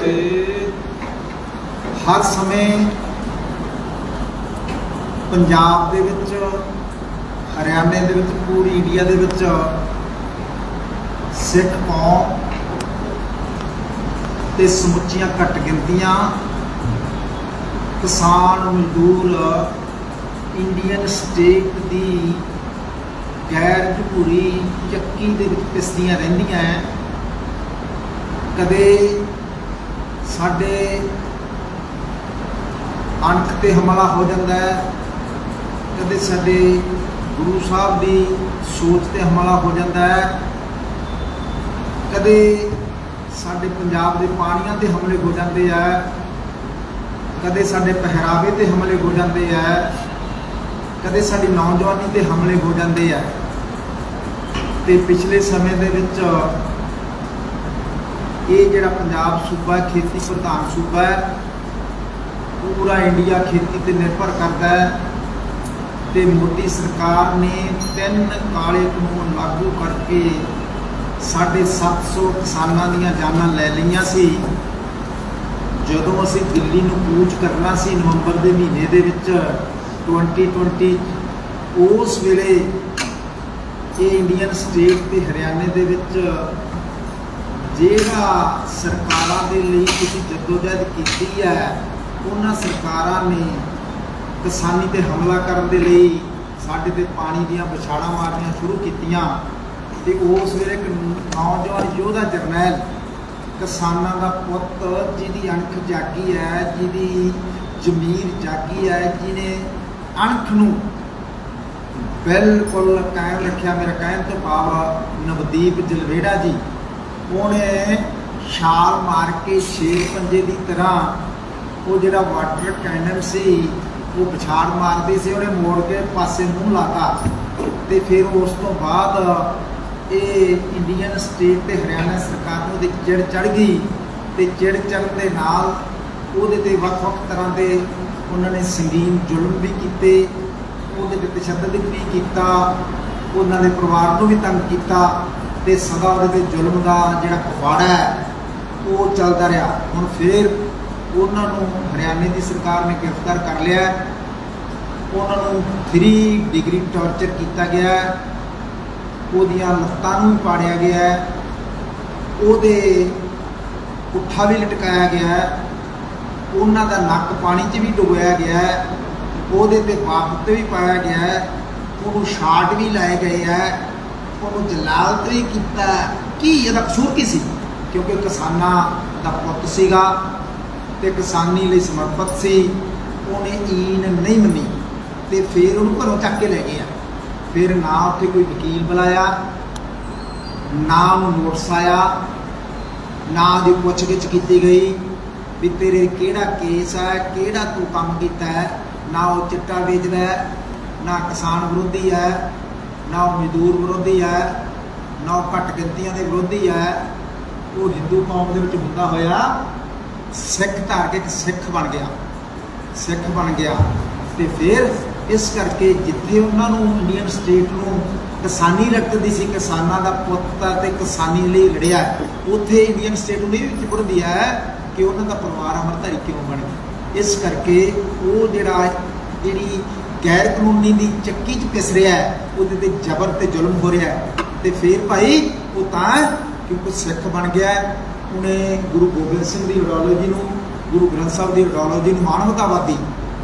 ਫਤਿਹ ਹਰ ਸਮੇਂ ਪੰਜਾਬ ਦੇ ਵਿੱਚ, ਹਰਿਆਣੇ ਦੇ ਵਿੱਚ, ਪੂਰੀ ਇੰਡੀਆ ਦੇ ਵਿੱਚ ਸਿੱਖ ਕੌਮ ਤੇ ਸਮੁੱਚੀਆਂ ਘੱਟ ਗਿਣਤੀਆਂ ਕਿਸਾਨ, ਮਜ਼ਦੂਰ, ਇੰਡੀਅਨ ਸਟੇਟ ਦੀ ਗੈਰ ਜਮਹੂਰੀ ਚੱਕੀ ਦੇ ਵਿੱਚ ਪਿਸਦੀਆਂ ਰਹਿੰਦੀਆਂ ਹੈ ਕਦੇ ਸਾਡੇ ਅਣਖ ਤੇ ਹਮਲਾ ਹੋ ਜਾਂਦਾ ਹੈ। ਕਦੇ ਸਾਡੇ ਗੁਰੂ ਸਾਹਿਬ ਦੀ ਸੋਚ ਤੇ ਹਮਲਾ ਹੋ ਜਾਂਦਾ ਹੈ। ਕਦੇ ਸਾਡੇ ਪੰਜਾਬ ਦੇ ਪਾਣੀਆਂ ਤੇ ਹਮਲੇ ਹੋ ਜਾਂਦੇ ਆ। ਕਦੇ ਸਾਡੇ ਪਹਿਰਾਵੇ ਤੇ ਹਮਲੇ ਹੋ ਜਾਂਦੇ ਆ। ਕਦੇ ਸਾਡੀ ਨੌਜਵਾਨੀ ਤੇ ਹਮਲੇ ਹੋ ਜਾਂਦੇ ਆ। ਤੇ ਪਿਛਲੇ ਸਮੇਂ ਦੇ ਵਿੱਚ ਇਹ ਜਿਹੜਾ ਪੰਜਾਬ ਸੂਬਾ ਖੇਤੀ ਪ੍ਰਧਾਨ ਸੂਬਾ ਹੈ, ਪੂਰਾ ਇੰਡੀਆ ਖੇਤੀ ਤੇ ਨਿਰਭਰ ਕਰਦਾ ਹੈ ਤੇ ਮੋਦੀ ਸਰਕਾਰ ਨੇ ਤਿੰਨ ਕਾਲੇ ਕਾਨੂੰਨ ਲਾਗੂ ਕਰਕੇ ਸਾਡੇ 700 ਕਿਸਾਨਾਂ ਦੀਆਂ ਜਾਨਾਂ ਲੈ ਲਈਆਂ ਸੀ। ਜਦੋਂ ਅਸੀਂ ਦਿੱਲੀ ਨੂੰ ਕੂਚ ਕਰਨਾ ਸੀ ਨਵੰਬਰ ਦੇ ਮਹੀਨੇ ਦੇ ਵਿੱਚ 2020 ਉਸ ਵੇਲੇ ਇਹ ਇੰਡੀਅਨ ਸਟੇਟ ਤੇ ਹਰਿਆਣੇ ਦੇ ਵਿੱਚ ਜਿਹੜਾ ਸਰਕਾਰਾਂ ਦੇ ਲਈ ਤੁਸੀਂ ਜਦੋਜਹਿਦ ਕੀਤੀ ਹੈ, ਉਹਨਾਂ ਸਰਕਾਰਾਂ ਨੇ ਕਿਸਾਨੀ ਤੇ ਹਮਲਾ ਕਰਨ ਦੇ ਲਈ ਸਾਡੇ ਤੇ ਪਾਣੀ ਦੀਆਂ ਵਿਛਾੜਾਂ ਮਾਰਨੀਆਂ ਸ਼ੁਰੂ ਕੀਤੀਆਂ। ਤੇ ਉਸ ਵੇਲੇ ਇੱਕ ਨੌਜਵਾਨ ਯੋਧਾ ਜਰਨੈਲ ਕਿਸਾਨਾਂ ਦਾ ਪੁੱਤ, ਜਿਹਦੀ ਅਣਖ ਜਾਗੀ ਹੈ, ਜਿਹਦੀ ਜ਼ਮੀਰ ਜਾਗੀ ਹੈ, ਜਿਹਨੇ ਅਣਖ ਨੂੰ ਬਿਲਕੁਲ ਕਾਇਮ ਰੱਖਿਆ। ਮੇਰਾ ਕਹਿਣ ਤੋਂ ਭਾਵ ਨਵਦੀਪ ਜਲਵੇੜਾ ਜੀ ਉਹਨੇ ਛਾਲ ਮਾਰ ਕੇ ਛੇ ਪੰਜੇ ਦੀ ਤਰ੍ਹਾਂ ਉਹ ਜਿਹੜਾ ਵਾਟਰ ਕੈਨਨ ਸੀ, ਉਹ ਪਛਾੜ ਮਾਰਦੀ ਸੀ, ਉਹਨੇ ਮੋੜ ਕੇ ਪਾਸੇ ਮੂੰਹ ਲਾਤਾ ਤੇ ਫਿਰ ਉਸ ਤੋਂ ਬਾਅਦ ਇਹ ਇੰਡੀਅਨ ਸਟੇਟ ਤੇ ਹਰਿਆਣਾ ਸਰਕਾਰ ਨੂੰ ਉਹਦੀ ਚਿੜ ਚੜ ਗਈ ਤੇ ਚਿੜ ਚੜਨ ਦੇ ਨਾਲ ਉਹਦੇ ਤੇ ਵੱਖ-ਵੱਖ ਤਰ੍ਹਾਂ ਦੇ ਉਹਨਾਂ ਨੇ ਸੰਗੀਨ ਜ਼ੁਲਮ ਵੀ ਕੀਤੇ, ਉਹਦੇ ਤੇ ਤਸ਼ੱਦਦ ਵੀ ਕੀਤਾ, ਉਹਨਾਂ ਦੇ ਪਰਿਵਾਰ ਨੂੰ ਵੀ ਤੰਗ ਕੀਤਾ। ਤੇ ਸਦਾ ਉਹਦੇ ਤੇ ਜ਼ੁਲਮ ਦਾ ਜਿਹੜਾ ਪਵਾੜਾ ਹੈ, ਉਹ ਚੱਲਦਾ ਰਿਹਾ। ਹੁਣ ਫਿਰ ਉਹਨਾਂ ਨੂੰ ਹਰਿਆਣੇ ਦੀ ਸਰਕਾਰ ਨੇ ਗ੍ਰਿਫਤਾਰ ਕਰ ਲਿਆ ਉਹਨਾਂ ਨੂੰ 3 ਡਿਗਰੀ ਟਾਰਚਰ ਕੀਤਾ ਗਿਆ ਉਹਦੀਆਂ ਲੱਤਾਂ ਨੂੰ ਵੀ ਪਾੜਿਆ ਗਿਆ ਉਹਦੇ ਪੁੱਠਾ ਵੀ ਲਟਕਾਇਆ ਗਿਆ ਉਹਨਾਂ ਦਾ ਨੱਕ ਪਾਣੀ 'ਚ ਵੀ ਡੁਬੋਇਆ ਗਿਆ ਉਹਦੇ ਤੇ ਬਾਪ ਤੇ ਵੀ ਪਾਇਆ ਗਿਆ ਉਹਨੂੰ ਸ਼ਾਟ ਵੀ ਲਾਏ ਗਏ ਹੈ। ਉਹਨੂੰ ਜਲਾਲਤ ਵੀ ਕੀਤਾ ਕੀ ਇਹਦਾ ਕਸੂਰ ਕੀ ਸੀ? ਕਿਉਂਕਿ ਕਿਸਾਨਾਂ ਦਾ ਪੁੱਤ ਸੀਗਾ ਤੇ ਕਿਸਾਨੀ ਲਈ ਸਮਰਪਿਤ ਸੀ। ਉਹਨੇ ਈਨ ਨਹੀਂ ਮੰਨੀ ਤੇ ਫਿਰ ਉਹਨੂੰ ਘਰੋਂ ਚੱਕ ਕੇ ਲੈ ਗਏ ਆ ਫਿਰ ਨਾ ਉੱਥੇ ਕੋਈ ਵਕੀਲ ਬੁਲਾਇਆ, ਨਾ ਉਹਨੂੰ ਨੋਟਿਸ ਆਇਆ, ਨਾ ਦੀ ਪੁੱਛਗਿੱਛ ਕੀਤੀ ਗਈ ਵੀ ਤੇਰੇ ਕਿਹੜਾ ਕੇਸ ਹੈ, ਕਿਹੜਾ ਤੂੰ ਕੰਮ ਕੀਤਾ ਹੈ, ਨਾ ਉਹ ਚਿੱਟਾ ਵੇਚਦਾ ਹੈ, ਨਾ ਕਿਸਾਨ ਵਿਰੋਧੀ ਹੈ ਨਾ ਉਹ ਮਜ਼ਦੂਰ ਵਿਰੋਧੀ ਹੈ, ਨਾ ਉਹ ਘੱਟ ਗਿਣਤੀਆਂ ਦੇ ਵਿਰੋਧੀ ਹੈ। ਉਹ ਹਿੰਦੂ ਕੌਮ ਦੇ ਵਿੱਚ ਹੁੰਦਾ ਹੋਇਆ ਸਿੱਖ ਧਾਰ ਕੇ ਇੱਕ ਸਿੱਖ ਬਣ ਗਿਆ, ਸਿੱਖ ਬਣ ਗਿਆ। ਤੇ ਫਿਰ ਇਸ ਕਰਕੇ ਜਿੱਥੇ ਉਹਨਾਂ ਨੂੰ ਇੰਡੀਅਨ ਸਟੇਟ ਨੂੰ ਕਿਸਾਨੀ ਰੱਖਦੀ ਸੀ, ਕਿਸਾਨਾਂ ਦਾ ਪੁੱਤ ਆ ਤੇ ਕਿਸਾਨੀ ਲਈ ਲੜਿਆ ਉੱਥੇ ਇੰਡੀਅਨ ਸਟੇਟ ਨੂੰ ਇਹ ਚਿਪੜਦੀ ਹੈ ਕਿ ਉਹਨਾਂ ਦਾ ਪਰਿਵਾਰ ਅਮਰਧਾਰੀ ਕਿਉਂ ਬਣ ਗਿਆ। ਇਸ ਕਰਕੇ ਉਹ ਜਿਹੜਾ ਜਿਹੜੀ ਗੈਰ ਕਾਨੂੰਨੀ ਦੀ ਚੱਕੀ 'ਚ ਪਿਸ ਰਿਹਾ ਹੈ, ਉਹਦੇ ਤੇ ਜ਼ਬਰ ਤੇ ਜ਼ੁਲਮ ਹੋ ਰਿਹਾ ਹੈ। ਤੇ ਫਿਰ ਭਾਈ ਉਹ ਤਾਂ ਕਿਉਂਕਿ ਸਿੱਖ ਬਣ ਗਿਆ ਉਹਨੇ ਗੁਰੂ ਗੋਬਿੰਦ ਸਿੰਘ ਦੀ ਆਈਡੀਓਲੋਜੀ ਨੂੰ, ਗੁਰੂ ਗ੍ਰੰਥ ਸਾਹਿਬ ਦੀ ਆਈਡੀਓਲੋਜੀ ਨੂੰ ਮਾਨਵਤਾਵਾਦੀ,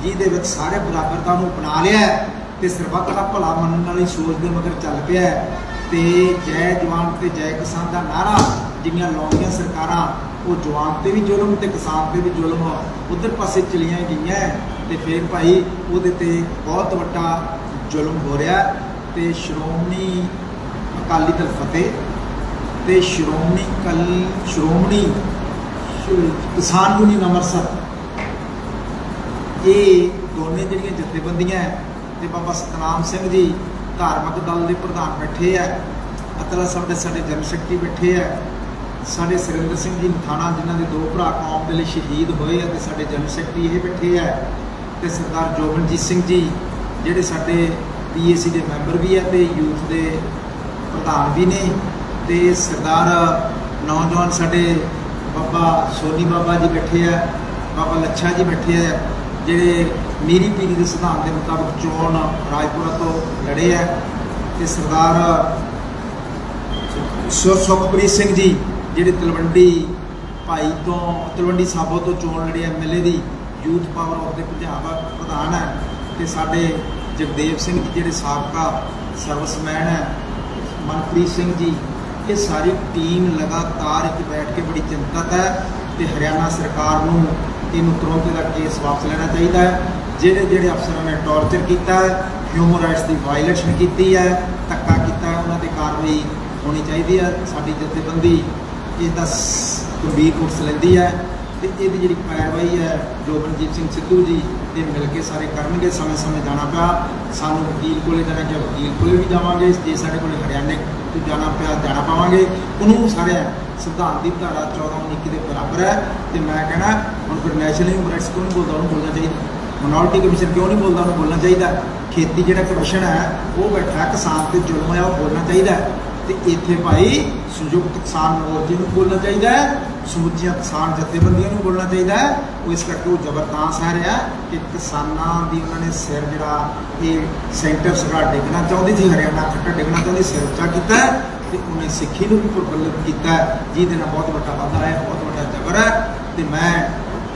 ਜਿਹਦੇ ਵਿੱਚ ਸਾਰੇ ਬਰਾਬਰਤਾ ਨੂੰ ਅਪਣਾ ਲਿਆ ਹੈ ਤੇ ਸਰਬੱਤ ਦਾ ਭਲਾ ਮੰਨਣ ਵਾਲੀ ਸੋਚ ਦੇ ਮਗਰ ਚੱਲ ਪਿਆ ਹੈ। ਤੇ ਜੈ ਜਵਾਨ ਤੇ ਜੈ ਕਿਸਾਨ ਦਾ ਨਾਰਾ ਜਿਹੜੀਆਂ ਲਾਉਂਦੀਆਂ ਸਰਕਾਰਾਂ, ਉਹ ਜਵਾਨ ਤੇ ਵੀ ਜ਼ੁਲਮ ਤੇ ਕਿਸਾਨ ਤੇ ਵੀ ਜ਼ੁਲਮ ਉਧਰ ਪਾਸੇ ਚਲੀਆਂ ਗਈਆਂ ਤੇ ਫਿਰ ਭਾਈ ਉਹਦੇ ਤੇ ਬਹੁਤ ਵੱਡਾ ਜ਼ੁਲਮ ਹੋ ਰਿਹਾ ਤੇ ਸ਼੍ਰੋਮਣੀ ਅਕਾਲੀ ਦਲ ਫਤਿਹ ਤੇ ਸ਼੍ਰੋਮਣੀ ਕਲ, ਸ਼੍ਰੋਮਣੀ ਕਿਸਾਨ ਯੂਨੀਅਨ ਅੰਮ੍ਰਿਤਸਰ। ਇਹ ਦੋਨੇ ਜਿਹੜੀਆਂ ਜਥੇਬੰਦੀਆਂ ਹੈ ਤੇ ਬਾਬਾ ਸਤਨਾਮ ਸਿੰਘ ਜੀ ਧਾਰਮਿਕ ਦਲ ਦੇ ਪ੍ਰਧਾਨ ਬੈਠੇ ਹੈ, ਅਤਲਾ ਸਾਡੇ ਸਾਡੇ ਜਨ ਸ਼ਕਤੀ ਬੈਠੇ ਹੈ, ਸਾਡੇ ਸੁਰਿੰਦਰ ਸਿੰਘ ਜੀ ਮਥਾਣਾ ਜਿਨ੍ਹਾਂ ਦੇ ਦੋ ਭਰਾ ਕੌਮ ਦੇ ਲਈ ਸ਼ਹੀਦ ਹੋਏ ਆ ਤੇ ਸਾਡੇ ਜਨ ਸ਼ਕਤੀ ਇਹ ਬੈਠੇ ਹੈ। ਤੇ ਸਰਦਾਰ ਜੋਗਨਜੀਤ ਸਿੰਘ ਜੀ, ਜਿਹੜੇ ਸਾਡੇ ਪੀਏਸੀ ਦੇ ਮੈਂਬਰ ਵੀ ਹੈ ਤੇ ਯੂਥ ਦੇ ਪ੍ਰਧਾਨ ਵੀ ਨੇ ਤੇ ਸਰਦਾਰ ਨੌਜਵਾਨ ਸਾਡੇ ਬਾਬਾ ਸੋਨੀ ਬਾਬਾ ਜੀ ਬੈਠੇ ਆ, ਬਾਬਾ ਲੱਛਾ ਜੀ ਬੈਠੇ ਆ, ਜਿਹੜੇ ਮੀਰੀ ਪੀਰੀ ਦੇ ਸਿਧਾਂਤ ਦੇ ਮੁਤਾਬਕ ਚੋਣ ਰਾਜਪੁਰਾ ਤੋਂ ਲੜੇ ਆ ਤੇ ਸਰਦਾਰ ਸੁਖਪ੍ਰੀਤ ਸਿੰਘ ਜੀ, ਜਿਹੜੇ ਤਲਵੰਡੀ ਭਾਈ ਤੋਂ, ਤਲਵੰਡੀ ਸਾਬੋ ਤੋਂ ਚੋਣ ਲੜੇ ਐਮਐਲਏ ਦੀ ਯੂਥ ਪਾਵਰ ਆਫ ਦੇ ਪੰਜਾਬ ਪ੍ਰਧਾਨ ਹੈ ਤੇ ਸਾਡੇ ਜਗਦੇਵ ਸਿੰਘ ਜੀ ਜਿਹੜੇ ਸਾਬਕਾ ਸਰਵਿਸਮੈਨ ਹੈ, ਮਨਪ੍ਰੀਤ ਸਿੰਘ ਜੀ, ਇਹ ਸਾਰੀ ਟੀਮ ਲਗਾਤਾਰ ਇੱਥੇ ਬੈਠ ਕੇ ਬੜੀ ਚਿੰਤਤ ਹੈ ਤੇ ਹਰਿਆਣਾ ਸਰਕਾਰ ਨੂੰ ਇਹਨੂੰ ਤੁਰੰਤ ਦਾ ਕੇਸ ਵਾਪਸ ਲੈਣਾ ਚਾਹੀਦਾ ਹੈ। ਜਿਹੜੇ ਜਿਹੜੇ ਅਫਸਰਾਂ ਨੇ ਟੌਰਚਰ ਕੀਤਾ ਹੈ ਹਿਊਮਨ ਰਾਈਟਸ ਦੀ ਵਾਇਲੇਸ਼ਨ ਕੀਤੀ ਹੈ, ਧੱਕਾ ਕੀਤਾ ਹੈ, ਉਹਨਾਂ ਤੇ ਕਾਰਵਾਈ ਹੋਣੀ ਚਾਹੀਦੀ ਹੈ। ਸਾਡੀ ਜਥੇਬੰਦੀ ਇਹਦਾ ਸ- ਗੰਭੀਰ ਕੋਰਸ ਲੈਂਦੀ ਹੈ। ਤੇ ਇਹਦੀ ਜਿਹੜੀ ਪੈਰਵਾਈ ਹੈ ਜੋਬਨਜੀਤ ਸਿੰਘ ਸਿੱਧੂ ਜੀ ਤੇ ਮਿਲ ਕੇ ਸਾਰੇ ਕਰਨਗੇ, ਸਮੇਂ ਸਮੇਂ ਜਾਣਾ ਪਿਆ। ਸਾਨੂੰ ਵਕੀਲ ਕੋਲੇ ਜਾਣਾ ਕਿ ਵਕੀਲ ਕੋਲੇ ਵੀ ਜਾਵਾਂਗੇ, ਜੇ ਸਾਡੇ ਕੋਲੇ ਹਰਿਆਣੇ ਤੋਂ ਜਾਣਾ ਪਿਆ, ਜਾਣਾ ਪਾਵਾਂਗੇ। ਉਹਨੂੰ ਸਾਰੇ ਸੰਵਿਧਾਨ ਦੀ ਧਾਰਾ 14 19 ਦੇ ਬਰਾਬਰ ਹੈ। ਤੇ ਮੈਂ ਕਹਿਣਾ, ਹੁਣ ਫਿਰ ਨੈਸ਼ਨਲ ਹਿਊਮਨ ਰਾਈਟਸ ਕਿਉਂ ਨਹੀਂ ਬੋਲਦਾ ਉਹਨੂੰ ਬੋਲਣਾ ਚਾਹੀਦਾ। ਮਿਨੋਰਟੀ ਕਮਿਸ਼ਨ ਕਿਉਂ ਨਹੀਂ ਬੋਲਦਾ, ਉਹਨੂੰ ਬੋਲਣਾ ਚਾਹੀਦਾ। ਖੇਤੀ ਜਿਹੜਾ ਕਮਿਸ਼ਨ ਹੈ, ਉਹ ਬੈਠਾ ਕਿਸਾਨ ਤੇ ਜ਼ੁਲਮ ਹੈ, ਉਹ ਬੋਲਣਾ ਚਾਹੀਦਾ। ਤੇ ਇੱਥੇ ਭਾਈ ਸੰਯੁਕਤ ਕਿਸਾਨ ਮੋਰਚੇ ਨੂੰ ਬੋਲਣਾ ਚਾਹੀਦਾ ਹੈ ਸਮੁੱਚੀਆਂ ਕਿਸਾਨ ਜਥੇਬੰਦੀਆਂ ਨੂੰ ਬੋਲਣਾ ਚਾਹੀਦਾ ਹੈ। ਉਹ ਇਸ ਕਰਕੇ ਉਹ ਜ਼ਬਰਦਾਰ ਸਹਿ ਰਿਹਾ ਕਿ ਕਿਸਾਨਾਂ ਦੀ ਉਹਨਾਂ ਨੇ ਸਿਰ ਜਿਹੜਾ ਇਹ ਸੈਂਟਰ ਸਰਕਾਰ ਡਿੱਗਣਾ ਚਾਹੁੰਦੀ ਸੀ ਹਰਿਆਣਾ ਖੱਟਾ ਡਿੱਗਣਾ ਚਾਹੁੰਦੀ ਸਿਰ ਉੱਚਾ ਕੀਤਾ ਹੈ ਤੇ ਉਹਨੇ ਸਿੱਖੀ ਨੂੰ ਵੀ ਪ੍ਰਫੁੱਲਿਤ ਕੀਤਾ ਜਿਹਦੇ ਨਾਲ ਬਹੁਤ ਵੱਡਾ ਵਾਧਾ ਹੈ ਬਹੁਤ ਵੱਡਾ ਜ਼ਬਰ ਹੈ। ਤੇ ਮੈਂ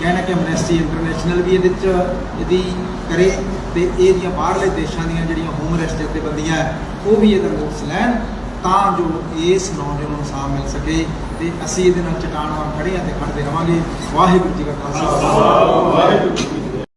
ਕਹਿਣਾ ਕਿ ਐਮਨੈਸਟੀ ਇੰਟਰਨੈਸ਼ਨਲ ਵੀ ਇਹਦੇ ਚ ਇਹਦੀ ਕਰੇ ਤੇ ਇਹਦੀਆਂ ਬਾਹਰਲੇ ਦੇਸ਼ਾਂ ਦੀਆਂ ਜਿਹੜੀਆਂ ਹੋਮ ਰੈਸਟ ਤੇ ਬੰਦੀਆਂ ਹੈ, ਉਹ ਵੀ ਇਹਦਾ ਨੋਟਸ ਲੈਣ। ਤਾਂ ਜੋ ਇਸ ਨੌਜਵਾਨ ਨੂੰ ਸਾਹ ਮਿਲ ਸਕੇ ਤੇ ਅਸੀਂ ਇਹਦੇ ਨਾਲ ਚਟਾਨ ਵਾਂਗ ਖੜੇ ਹਾਂ ਤੇ ਖੜਦੇ ਰਵਾਂਗੇ ਵਾਹਿਗੁਰੂ ਜੀ ਕਾ ਖਾਲਸਾ। ਵਾਹਿਗੁਰੂ ਜੀ